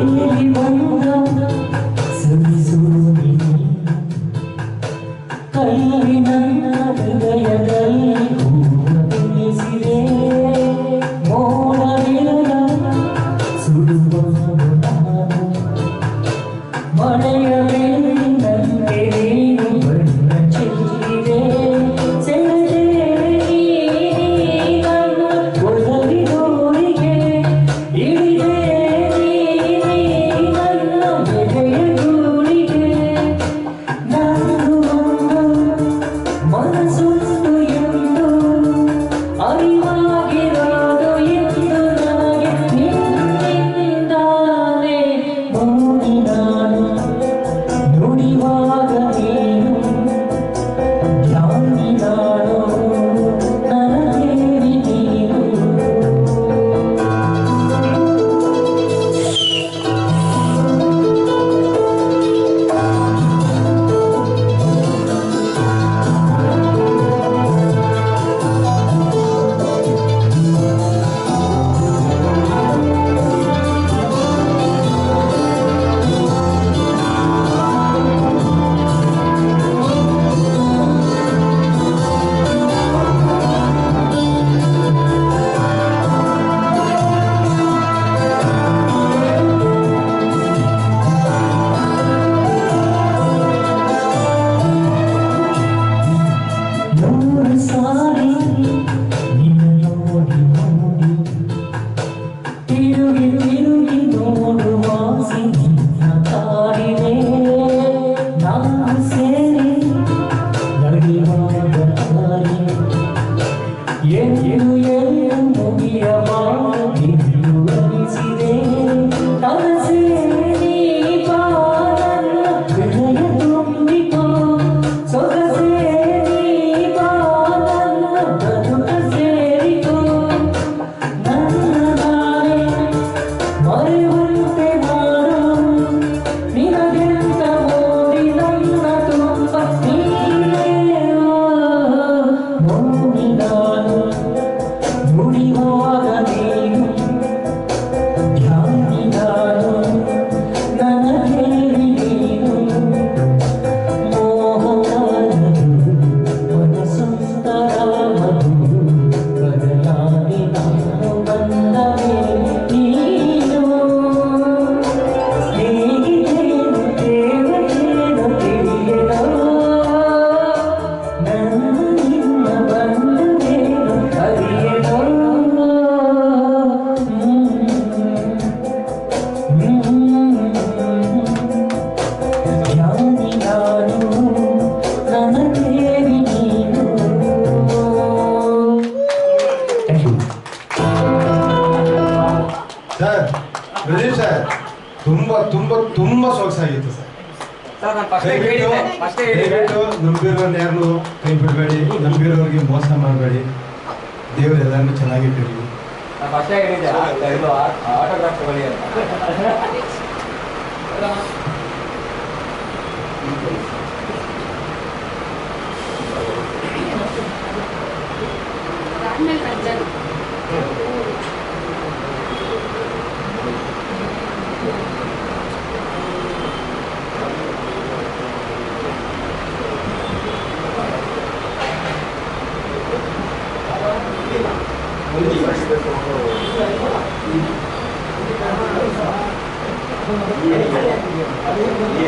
You. Senhor. ತುಂಬಾ ತುಂಬಾ ತುಂಬಾ ಸೊಗಸಾಗಿತ್ತು ಸರ್ ಕೈ ಬಿಡಬೇಡಿ ನಂಬಿರೋರಿಗೆ ಮೋಸ ಮಾಡಬೇಡಿ ದೇವರು ಎಲ್ಲಾರು ಚೆನ್ನಾಗಿಟ್ಟಿರಿ ಆಟೋಗ್ರಾಫ್ いやいや。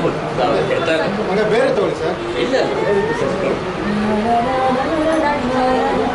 பியூட்டிஃபுல் பெருத்தா இருக்கும் இல்லை